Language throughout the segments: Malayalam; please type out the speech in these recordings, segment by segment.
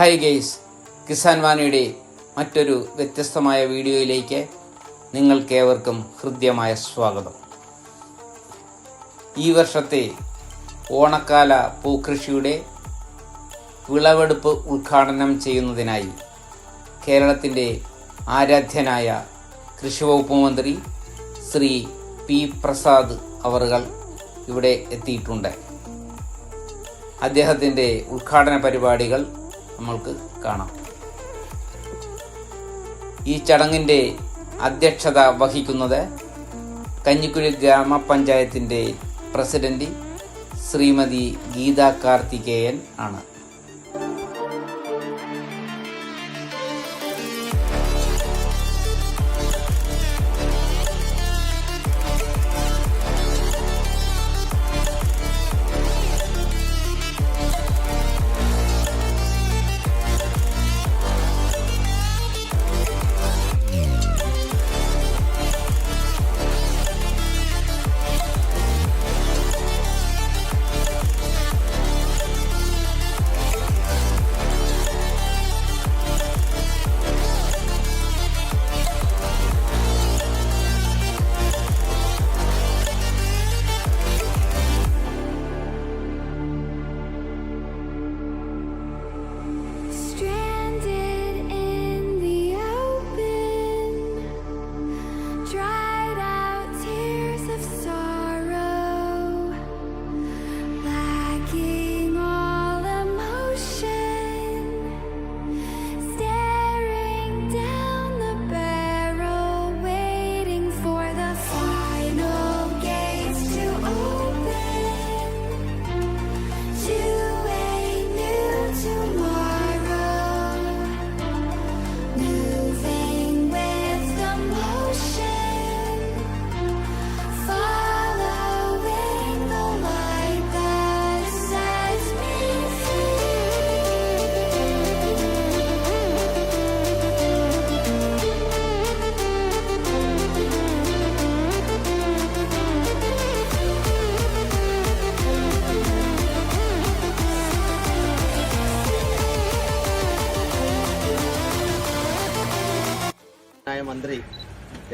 ഹായ് ഗെയ്സ് കിസാൻ വാണിയുടെ മറ്റൊരു വ്യത്യസ്തമായ വീഡിയോയിലേക്ക് നിങ്ങൾക്കേവർക്കും ഹൃദ്യമായ സ്വാഗതം. ഈ വർഷത്തെ ഓണക്കാല പൂക്കൃഷിയുടെ വിളവെടുപ്പ് ഉദ്ഘാടനം ചെയ്യുന്നതിനായി കേരളത്തിന്റെ ആരാധ്യനായ കൃഷി വകുപ്പ് മന്ത്രി ശ്രീ പി പ്രസാദ് അവറുകൾ ഇവിടെ എത്തിയിട്ടുണ്ട്. അദ്ദേഹത്തിന്റെ ഉദ്ഘാടന പരിപാടികൾ നമ്മൾക്ക് കാണാം. ഈ ചടങ്ങിന്റെ അധ്യക്ഷത വഹിക്കുന്നത് കഞ്ഞിക്കുഴി ഗ്രാമപഞ്ചായത്തിന്റെ പ്രസിഡന്റ് ശ്രീമതി ഗീതാ കാർത്തികേയൻ ആണ്.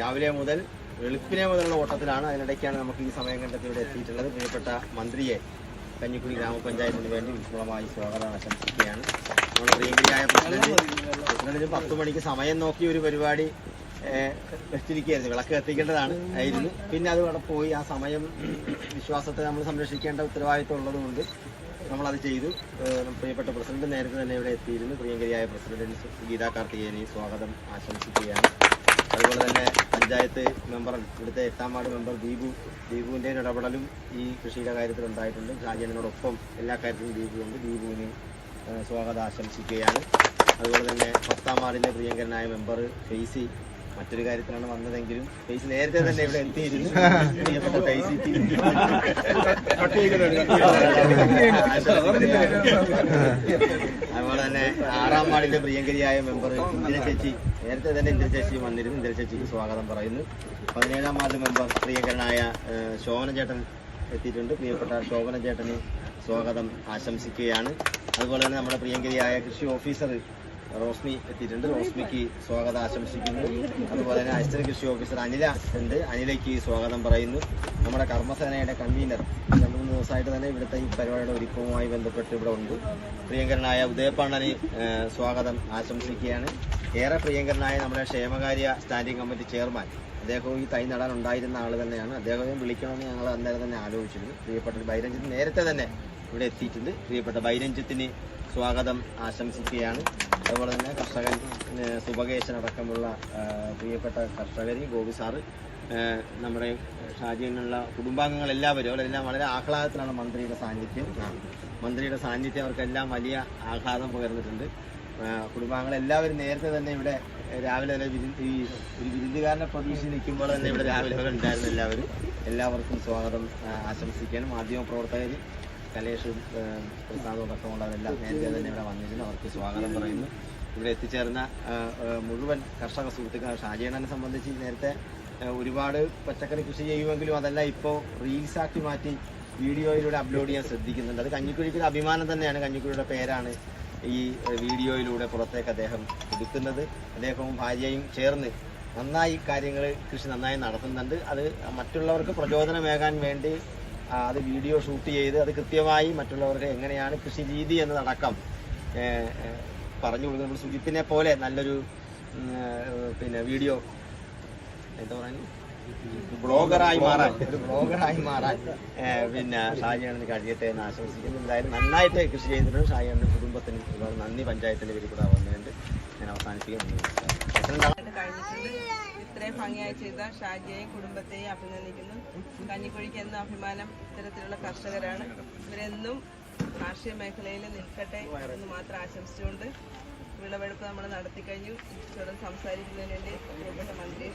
രാവിലെ മുതൽ വെളുപ്പിനെ മുതലുള്ള ഓട്ടത്തിലാണ് അതിനിടയ്ക്കാണ് നമുക്ക് ഈ സമയം കണ്ടെത്തി ഇവിടെ എത്തിയിട്ടുള്ളത്. പ്രിയപ്പെട്ട മന്ത്രിയെ കഞ്ഞിക്കുടി ഗ്രാമപഞ്ചായത്തിന് വേണ്ടി വിപുലമായി സ്വാഗതം ആശംസിക്കുകയാണ്. നമ്മുടെ പ്രിയങ്കരിയായ പ്രസിഡന്റ് പ്രസിഡന്റിന് പത്ത് മണിക്ക് സമയം നോക്കി ഒരു പരിപാടി വെച്ചിരിക്കുകയായിരുന്നു. വിളക്ക് എത്തിക്കേണ്ടതാണ് ആയിരുന്നു. പിന്നെ അത് അവിടെ പോയി ആ സമയം വിശ്വാസത്തെ നമ്മൾ സംരക്ഷിക്കേണ്ട ഉത്തരവാദിത്വം ഉള്ളതുകൊണ്ട് നമ്മളത് ചെയ്തു. പ്രിയപ്പെട്ട പ്രസിഡന്റ് നേരത്തെ തന്നെ ഇവിടെ എത്തിയിരുന്നു. പ്രിയങ്കരിയായ പ്രസിഡന്റിന് ഗീതാ കാർത്തികേയനെ സ്വാഗതം ആശംസിക്കുകയാണ്. അതുപോലെ തന്നെ പഞ്ചായത്ത് മെമ്പർ ഇവിടുത്തെ എട്ടാം വാർഡ് മെമ്പർ ദീപു. ദീപുവിന്റെ ഇടപെടലും ഈ കൃഷിയുടെ കാര്യത്തിൽ ഉണ്ടായിട്ടുണ്ട്. ഷാജനോടൊപ്പം എല്ലാ കാര്യത്തിലും ദീപു ഉണ്ട് ദീപുവിന് സ്വാഗതം ആശംസിക്കുകയാണ് അതുപോലെ തന്നെ പത്താം വാർഡിലെ പ്രിയങ്കരനായ മെമ്പർ ഫെയ്സി മറ്റൊരു കാര്യത്തിലാണ് വന്നതെങ്കിലും ഫെയ്സ് നേരത്തെ തന്നെ ഇവിടെ എത്തിയിരുന്നു. പ്രിയപ്പെട്ട അതുപോലെ തന്നെ ആറാം വാർഡിന്റെ പ്രിയങ്കരിയായ മെമ്പർ ഇന്ദിര ചേച്ചി നേരത്തെ തന്നെ ഇന്ദിര ചേച്ചി വന്നിരുന്നു. ഇന്ദിര ചേച്ചിക്ക് സ്വാഗതം പറയുന്നു. പതിനേഴാം വാർഡ് മെമ്പർ പ്രിയങ്കരനായ ശോഭന ചേട്ടൻ എത്തിയിട്ടുണ്ട്. പ്രിയപ്പെട്ട ശോഭന ചേട്ടന് സ്വാഗതം ആശംസിക്കുകയാണ്. അതുപോലെ തന്നെ നമ്മുടെ പ്രിയങ്കരിയായ കൃഷി ഓഫീസർ റോസ്മി എത്തിയിട്ടുണ്ട്. റോസ്മിക്ക് സ്വാഗതം ആശംസിക്കുന്നു. അതുപോലെ തന്നെ അസിസ്റ്റന്റ് കൃഷി ഓഫീസർ അനില ഉണ്ട്. അനിലയ്ക്ക് സ്വാഗതം പറയുന്നു. നമ്മുടെ കർമ്മസേനയുടെ കൺവീനർ രണ്ടു മൂന്ന് ദിവസമായിട്ട് തന്നെ ഇവിടുത്തെ ഈ പരിപാടിയുടെ ഒരുക്കവുമായി ബന്ധപ്പെട്ട് ഇവിടെ ഉണ്ട്. പ്രിയങ്കരനായ ഉദയപാണ്ഡനെ സ്വാഗതം ആശംസിക്കുകയാണ്. ഏറെ പ്രിയങ്കരനായ നമ്മുടെ ക്ഷേമകാര്യ സ്റ്റാൻഡിംഗ് കമ്മിറ്റി ചെയർമാൻ. അദ്ദേഹവും ഈ തൈ നടാൻ ഉണ്ടായിരുന്ന ആൾ തന്നെയാണ്. അദ്ദേഹവും വിളിക്കണമെന്ന് ഞങ്ങൾ അന്നേരം തന്നെ ആലോചിച്ചിരുന്നു. പ്രിയപ്പെട്ട ബൈരഞ്ജിത്ത് നേരത്തെ തന്നെ ഇവിടെ എത്തിയിട്ടുണ്ട്. പ്രിയപ്പെട്ട ബൈരഞ്ജിത്തിന് സ്വാഗതം ആശംസിക്കുകയാണ്. അതുപോലെ തന്നെ കർഷകൻ സുഭകേശൻ അടക്കമുള്ള പ്രിയപ്പെട്ട കർഷകർ ഗോപി സാറ് നമ്മുടെ ഷാജിയുള്ള കുടുംബാംഗങ്ങൾ എല്ലാവരും അവരെല്ലാം വളരെ ആഹ്ലാദത്തിലാണ് മന്ത്രിയുടെ സാന്നിധ്യം. മന്ത്രിയുടെ സാന്നിധ്യം അവർക്കെല്ലാം വലിയ ആഹ്ലാദം പകർന്നിട്ടുണ്ട്. കുടുംബാംഗങ്ങൾ എല്ലാവരും നേരത്തെ തന്നെ ഇവിടെ രാവിലെ തന്നെ ഈ ഒരു വിരുന്നുകാരനെ പ്രതീക്ഷിച്ച് നിൽക്കുമ്പോൾ തന്നെ ഇവിടെ രാവിലെ ഉണ്ടായിരുന്നു എല്ലാവരും എല്ലാവർക്കും സ്വാഗതം ആശംസിക്കാനും മാധ്യമ പ്രവർത്തകർ കലേഷും പ്രസാദ് അടക്കമുള്ളവരെല്ലാം നേരത്തെ തന്നെ ഇവിടെ വന്നിരുന്നു. അവർക്ക് സ്വാഗതം പറയുന്നു. ഇവിടെ എത്തിച്ചേർന്ന മുഴുവൻ കർഷക സുഹൃത്തുക്കൾ ഷാജിയണ്ണനെ സംബന്ധിച്ച് നേരത്തെ ഒരുപാട് പച്ചക്കറി കൃഷി ചെയ്യുമെങ്കിലും അതല്ല ഇപ്പോൾ റീൽസാക്കി മാറ്റി വീഡിയോയിലൂടെ അപ്ലോഡ് ചെയ്യാൻ ശ്രദ്ധിക്കുന്നുണ്ട്. അത് കഞ്ഞിക്കുഴിക്ക് അഭിമാനം തന്നെയാണ്. കഞ്ഞിക്കുഴിയുടെ പേരാണ് ഈ വീഡിയോയിലൂടെ പുറത്തേക്ക് അദ്ദേഹം എടുക്കുന്നത് അദ്ദേഹവും ഭാര്യയും ചേർന്ന് നന്നായി കാര്യങ്ങൾ കൃഷി നന്നായി നടത്തുന്നുണ്ട്. അത് മറ്റുള്ളവർക്ക് പ്രചോദനമേകാൻ വേണ്ടി അത് വീഡിയോ ഷൂട്ട് ചെയ്ത് അത് കൃത്യമായി മറ്റുള്ളവർക്ക് എങ്ങനെയാണ് കൃഷി രീതി എന്നതടക്കം പറഞ്ഞു കൊടുക്കുന്നത്. നമ്മൾ സുജിത്തിനെ പോലെ നല്ലൊരു പിന്നെ വീഡിയോ എന്താ പറയുന്നത് ബ്ലോഗറായി മാറാൻ ഒരു ബ്ലോഗറായി മാറാൻ പിന്നെ ഷാജിയാണ് കഴിയട്ടെ എന്ന് ആശംസിക്കുന്നു. എന്തായാലും നന്നായിട്ട് കൃഷി ചെയ്തിട്ടുണ്ട്. ഷാജിയുടെ കുടുംബത്തിന് ഒരുപാട് നന്ദി. പഞ്ചായത്തിന്റെ പേരിൽ കൂടെ വന്നുകൊണ്ട് ഞാൻ കഴിഞ്ഞിട്ടുണ്ട്. ഇത്രയും ഭംഗിയായി ചെയ്ത ഷാജിയെയും കുടുംബത്തെയും അഭിനന്ദിക്കുന്നു. കഞ്ഞിക്കുഴിക്ക് എന്നും അഭിമാനം ഇത്തരത്തിലുള്ള കർഷകരാണ്. ഇവരെന്നും കാർഷിക മേഖലയിൽ നിൽക്കട്ടെ എന്ന് മാത്രം ആശംസിച്ചുകൊണ്ട് വിളവെടുപ്പ് നമ്മൾ നടത്തി കഴിഞ്ഞു തുടർന്ന് സംസാരിക്കുന്നതിന് വേണ്ടി പ്രിയപ്പെട്ട മന്ത്രിയെ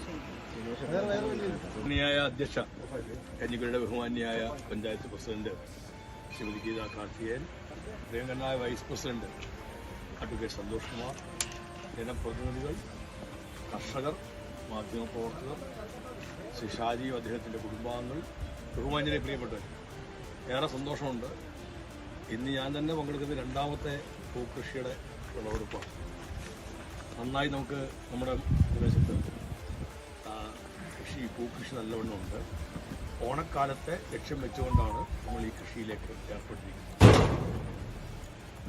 ബഹുമാന്യായ അധ്യക്ഷ കഞ്ഞിക്കുഴിയുടെ ബഹുമാന്യായ പഞ്ചായത്ത് പ്രസിഡന്റ് ശ്രീമതി ഗീത കാർത്തികേയൻ പ്രിയങ്കരനായ vice president advocate Santhosh Kumar ജനപ്രതിനിധികൾ കർഷകർ മാധ്യമപ്രവർത്തകർ ശ്രീ ഷാജിയും അദ്ദേഹത്തിന്റെ കുടുംബാംഗങ്ങൾ ബഹുമാന്യരെ പ്രിയപ്പെട്ടവർ ഏറെ സന്തോഷമുണ്ട്. ഇന്ന് ഞാൻ തന്നെ പങ്കെടുക്കുന്ന രണ്ടാമത്തെ പൂക്കൃഷിയുടെ വിളവെടുപ്പാണ്. നന്നായി നമുക്ക് നമ്മുടെ പ്രദേശത്ത് കൃഷി പൂക്കൃഷി നല്ലവണ്ണമുണ്ട് ഓണക്കാലത്തെ ലക്ഷ്യം വെച്ചുകൊണ്ടാണ് നമ്മൾ ഈ കൃഷിയിലേക്ക് ഏർപ്പെട്ടിരിക്കുന്നത്.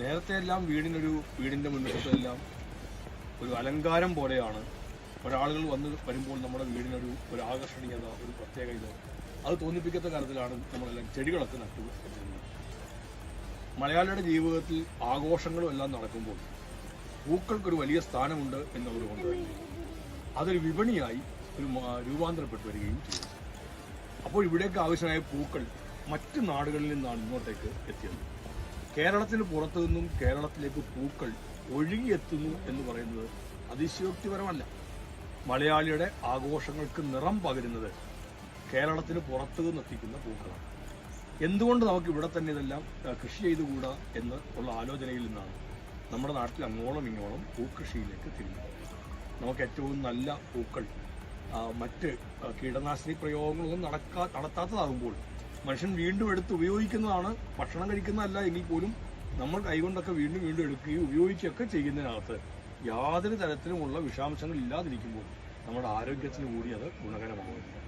നേരത്തെ എല്ലാം വീടിനൊരു വീടിന്റെ മുൻവശത്തെല്ലാം ഒരു അലങ്കാരം പോലെയാണ് ഒരാളുകൾ വന്ന് വരുമ്പോൾ നമ്മുടെ വീടിനൊരു ഒരു ആകർഷണീയത ഒരു പ്രത്യേക ഇത്. അത് തോന്നിപ്പിക്കാത്ത കാര്യത്തിലാണ് നമ്മളെല്ലാം ചെടികളൊക്കെ നട്ടു മലയാളിയുടെ ജീവിതത്തിൽ ആഘോഷങ്ങളും എല്ലാം നടക്കുമ്പോൾ പൂക്കൾക്കൊരു വലിയ സ്ഥാനമുണ്ട് എന്നുള്ളത് കൊണ്ട് അതൊരു വിപണിയായി ഒരു രൂപാന്തരപ്പെട്ടു വരികയും ചെയ്തു. അപ്പോൾ ഇവിടേക്ക് ആവശ്യമായ പൂക്കൾ മറ്റ് നാടുകളിൽ നിന്നാണ് ഇങ്ങോട്ടേക്ക് എത്തിയത്. കേരളത്തിന് പുറത്തു നിന്നും കേരളത്തിലേക്ക് പൂക്കൾ ഒഴുകിയെത്തുന്നു എന്ന് പറയുന്നത് അതിശയോക്തിപരമല്ല. മലയാളിയുടെ ആഘോഷങ്ങൾക്ക് നിറം പകരുന്നത് കേരളത്തിന് പുറത്തു നിന്നെത്തിക്കുന്ന പൂക്കളാണ്. എന്തുകൊണ്ട് നമുക്ക് ഇവിടെ തന്നെ ഇതെല്ലാം കൃഷി ചെയ്തുകൂടാ എന്ന് ഉള്ള ആലോചനയിൽ നിന്നാണ് നമ്മുടെ നാട്ടിൽ അങ്ങോളം ഇങ്ങോളം പൂക്കൃഷിയിലേക്ക് തിരിഞ്ഞത് നമുക്ക് ഏറ്റവും നല്ല പൂക്കൾ മറ്റ് കീടനാശിനി പ്രയോഗങ്ങളൊന്നും നടക്കാ നടത്താത്തതാകുമ്പോൾ മനുഷ്യൻ വീണ്ടും എടുത്ത് ഉപയോഗിക്കുന്നതാണ് ഭക്ഷണം കഴിക്കുന്നതല്ല എങ്കിൽ പോലും നമ്മൾ കൈകൊണ്ടൊക്കെ വീണ്ടും വീണ്ടും എടുക്കുകയും ഉപയോഗിക്കുകയൊക്കെ ചെയ്യുന്നതിനകത്ത് യാതൊരു തരത്തിലുമുള്ള വിഷാംശങ്ങൾ ഇല്ലാതിരിക്കുമ്പോൾ നമ്മുടെ ആരോഗ്യത്തിന് കൂടി അത് ഗുണകരമാകുന്നു.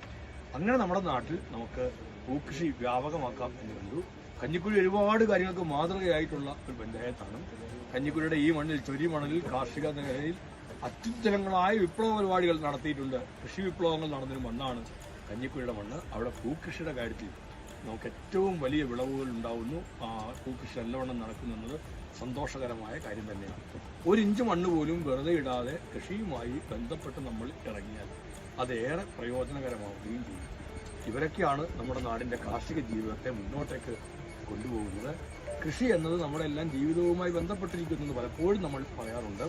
അങ്ങനെ നമ്മുടെ നാട്ടിൽ നമുക്ക് പൂക്കൃഷി വ്യാപകമാക്കാം എന്ന് കണ്ടു. കഞ്ഞിക്കുഴി ഒരുപാട് കാര്യങ്ങൾക്ക് മാതൃകയായിട്ടുള്ള ഒരു പഞ്ചായത്താണ്. കഞ്ഞിക്കുഴിയുടെ ഈ മണ്ണിൽ ചൊരി മണലിൽ കാർഷിക മേഖലയിൽ അത്യുജ്ജലങ്ങളായ വിപ്ലവ പരിപാടികൾ നടത്തിയിട്ടുണ്ട്. കൃഷി വിപ്ലവങ്ങൾ നടന്നൊരു മണ്ണാണ് കഞ്ഞിക്കുഴിയുടെ മണ്ണ്. അവിടെ പൂക്കൃഷിയുടെ കാര്യത്തിൽ നമുക്ക് ഏറ്റവും വലിയ വിളവുകൾ ഉണ്ടാവുന്നു. ആ പൂക്കൃഷി നല്ലവണ്ണം നടക്കുന്നുള്ളത് സന്തോഷകരമായ കാര്യം തന്നെയാണ്. ഒരു ഇഞ്ച് മണ്ണ് പോലും വെറുതെ ഇടാതെ കൃഷിയുമായി ബന്ധപ്പെട്ട് നമ്മൾ ഇറങ്ങിയാൽ അതേറെ പ്രയോജനകരമാവുകയും ചെയ്യും. ഇവരൊക്കെയാണ് നമ്മുടെ നാടിന്റെ കാർഷിക ജീവിതത്തെ മുന്നോട്ടേക്ക് കൊണ്ടുപോകുന്നത്. കൃഷി എന്നത് നമ്മുടെ എല്ലാം ജീവിതവുമായി ബന്ധപ്പെട്ടിരിക്കുന്നത് പലപ്പോഴും നമ്മൾ പറയാറുണ്ട്.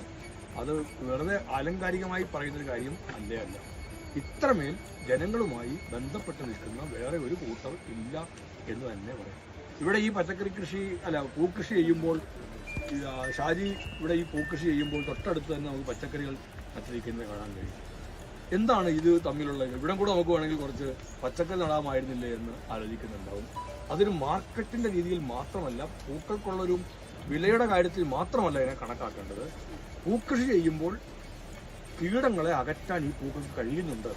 അത് വെറുതെ ആലങ്കാരികമായി പറയുന്നൊരു കാര്യം അല്ലേ അല്ല. ഇത്രമേൽ ജനങ്ങളുമായി ബന്ധപ്പെട്ട് നിൽക്കുന്ന വേറെ ഒരു കൂട്ടർ ഇല്ല എന്ന് തന്നെ പറയാം. ഇവിടെ ഈ പച്ചക്കറി കൃഷി അല്ല പൂക്കൃഷി ചെയ്യുമ്പോൾ ഷാജി ഇവിടെ ഈ പൂക്കൃഷി ചെയ്യുമ്പോൾ തൊട്ടടുത്ത് തന്നെ നമുക്ക് പച്ചക്കറികൾ നട്ടിരിക്കുന്നത് കാണാൻ കഴിയും. എന്താണ് ഇത് തമ്മിലുള്ള? ഇവിടെ കൂടെ നമുക്ക് വേണമെങ്കിൽ കുറച്ച് പച്ചക്കറി നടാമായിരുന്നില്ലേ എന്ന് ആലോചിക്കുന്നുണ്ടാവും. അതൊരു മാർക്കറ്റിന്റെ രീതിയിൽ മാത്രമല്ല പൂക്കൾക്കുള്ളൊരു വിലയുടെ കാര്യത്തിൽ മാത്രമല്ല ഇതിനെ കണക്കാക്കേണ്ടത്. പൂക്കൃഷി ചെയ്യുമ്പോൾ കീടങ്ങളെ അകറ്റാൻ ഈ പൂക്കൾക്ക് കഴിയുന്നുണ്ട്.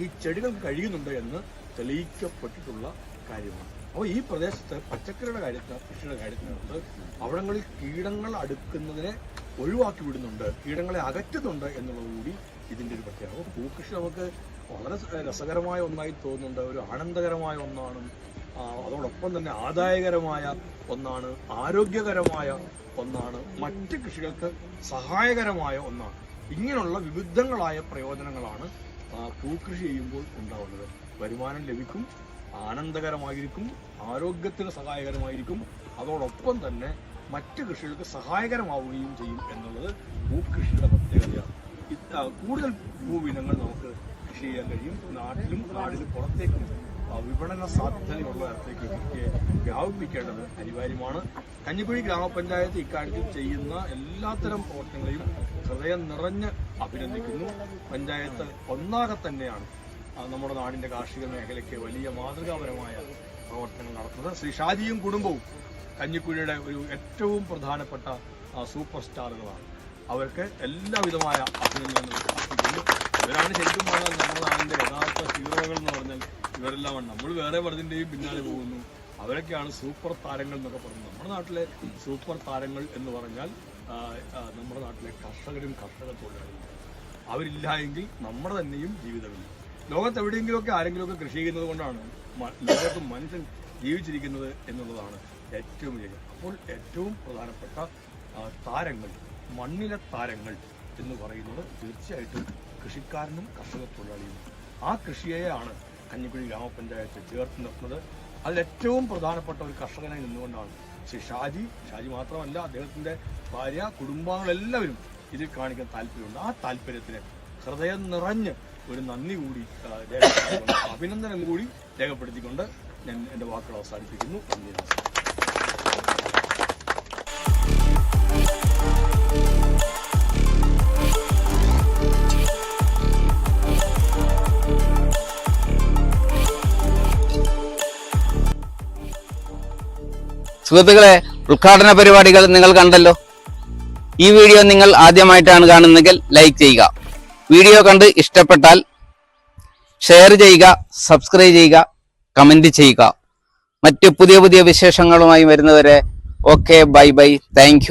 ഈ ചെടികൾക്ക് കഴിയുന്നുണ്ട് എന്ന് തെളിയിക്കപ്പെട്ടിട്ടുള്ള കാര്യമാണ്. അപ്പോൾ ഈ പ്രദേശത്ത് പച്ചക്കറിയുടെ കാര്യത്തിൽ കൃഷിയുടെ കാര്യത്തിനകത്ത് അവിടങ്ങളിൽ കീടങ്ങൾ അടുക്കുന്നതിനെ ഒഴിവാക്കി വിടുന്നുണ്ട്. കീടങ്ങളെ അകറ്റുന്നുണ്ട് എന്നുള്ളത് കൂടി ഇതിന്റെ ഒരു പ്രത്യേകത. അപ്പോൾ പൂക്കൃഷി നമുക്ക് വളരെ രസകരമായ ഒന്നായി തോന്നുന്നുണ്ട്. ഒരു ആനന്ദകരമായ ഒന്നാണ്. അതോടൊപ്പം തന്നെ ആദായകരമായ ഒന്നാണ്. ആരോഗ്യകരമായ ഒന്നാണ്. മറ്റ് കൃഷികൾക്ക് സഹായകരമായ ഒന്നാണ്. ഇങ്ങനെയുള്ള വിവിധങ്ങളായ പ്രയോജനങ്ങളാണ് പൂക്കൃഷി ചെയ്യുമ്പോൾ ഉണ്ടാവുന്നത്. വരുമാനം ലഭിക്കും ആനന്ദകരമായിരിക്കും ആരോഗ്യത്തിന് സഹായകരമായിരിക്കും. അതോടൊപ്പം തന്നെ മറ്റ് കൃഷികൾക്ക് സഹായകരമാവുകയും ചെയ്യും എന്നുള്ളത് ഭൂകൃഷിയുടെ പ്രത്യേകതയാണ്. കൂടുതൽ ഭൂവിനങ്ങൾ നമുക്ക് കൃഷി ചെയ്യാൻ കഴിയും. നാട്ടിലും നാടിനും പുറത്തേക്കും വിപണന സാധ്യതയുള്ള ഇടത്തേക്ക് വ്യാപിപ്പിക്കേണ്ടത് അനിവാര്യമാണ്. കഞ്ഞിക്കുഴി ഗ്രാമപഞ്ചായത്ത് ഇക്കാര്യത്തിൽ ചെയ്യുന്ന എല്ലാത്തരം പ്രവർത്തനങ്ങളെയും ഹൃദയം നിറഞ്ഞ് അഭിനന്ദിക്കുന്നു. പഞ്ചായത്ത് ഒന്നാകെ തന്നെയാണ് നമ്മുടെ നാടിന്റെ കാർഷിക മേഖലയ്ക്ക് വലിയ മാതൃകാപരമായ പ്രവർത്തനങ്ങൾ നടത്തുന്നത്. ശ്രീ ഷാജിയും കുടുംബവും കഞ്ഞിക്കുഴിയുടെ ഒരു ഏറ്റവും പ്രധാനപ്പെട്ട സൂപ്പർ സ്റ്റാറുകളാണ്. അവർക്ക് എല്ലാവിധമായ അഭിനന്ദനങ്ങളും ഇവരാണ് ശരിക്കും പറഞ്ഞാൽ നമ്മുടെ നാടിന്റെ യഥാർത്ഥ ഹീറോകൾ എന്ന് പറഞ്ഞാൽ ഇവരെല്ലാമാണ് നമ്മൾ വേറെ പലതിന്റെയും പിന്നാലെ പോകുന്നു. അവരൊക്കെയാണ് സൂപ്പർ താരങ്ങൾ എന്നൊക്കെ പറയുന്നത് നമ്മുടെ നാട്ടിലെ സൂപ്പർ താരങ്ങൾ എന്ന് പറഞ്ഞാൽ നമ്മുടെ നാട്ടിലെ കർഷകരും കർഷക തൊഴിലാളികളും അവരില്ല എങ്കിൽ നമ്മുടെ തന്നെയും ജീവിതമില്ല ലോകത്ത് എവിടെയെങ്കിലുമൊക്കെ ആരെങ്കിലുമൊക്കെ കൃഷി ചെയ്യുന്നത് കൊണ്ടാണ് ലോകത്ത് മനുഷ്യൻ ജീവിച്ചിരിക്കുന്നത് എന്നുള്ളതാണ് ഏറ്റവും വലിയ അപ്പോൾ ഏറ്റവും പ്രധാനപ്പെട്ട താരങ്ങൾ മണ്ണിലെ താരങ്ങൾ എന്ന് പറയുന്നത് തീർച്ചയായിട്ടും കൃഷിക്കാരനും കർഷക തൊഴിലാളിയും ആ കൃഷിയെയാണ് കഞ്ഞിക്കുഴി ഗ്രാമപഞ്ചായത്ത് ചേർത്ത് നിർത്തുന്നത്. അതിൽ ഏറ്റവും പ്രധാനപ്പെട്ട ഒരു കർഷകനായി നിന്നുകൊണ്ടാണ് ശ്രീ ഷാജി. ഷാജി മാത്രമല്ല അദ്ദേഹത്തിന്റെ ഭാര്യ കുടുംബാംഗങ്ങളെല്ലാവരും ഇതിൽ കാണിക്കാൻ താല്പര്യമുണ്ട്. ആ താല്പര്യത്തിന് ഹൃദയം നിറഞ്ഞ് ഒരു നന്ദി കൂടി അഭിനന്ദനം കൂടി രേഖപ്പെടുത്തിക്കൊണ്ട് ഞാൻ എന്റെ വാക്കുകൾ അവസാനിപ്പിക്കുന്നു. നന്ദി സുഹൃത്തുക്കളെ ഉദ്ഘാടന പരിപാടികൾ നിങ്ങൾ കണ്ടല്ലോ. ഈ വീഡിയോ നിങ്ങൾ ആദ്യമായിട്ടാണ് കാണുന്നതെങ്കിൽ ലൈക്ക് ചെയ്യുക. വീഡിയോ കണ്ട് ഇഷ്ടപ്പെട്ടാൽ ഷെയർ ചെയ്യുക സബ്സ്ക്രൈബ് ചെയ്യുക കമന്റ് ചെയ്യുക. മറ്റ് പുതിയ പുതിയ വിശേഷങ്ങളുമായി വരുന്നവരെ ഓക്കെ ബൈ ബൈ താങ്ക്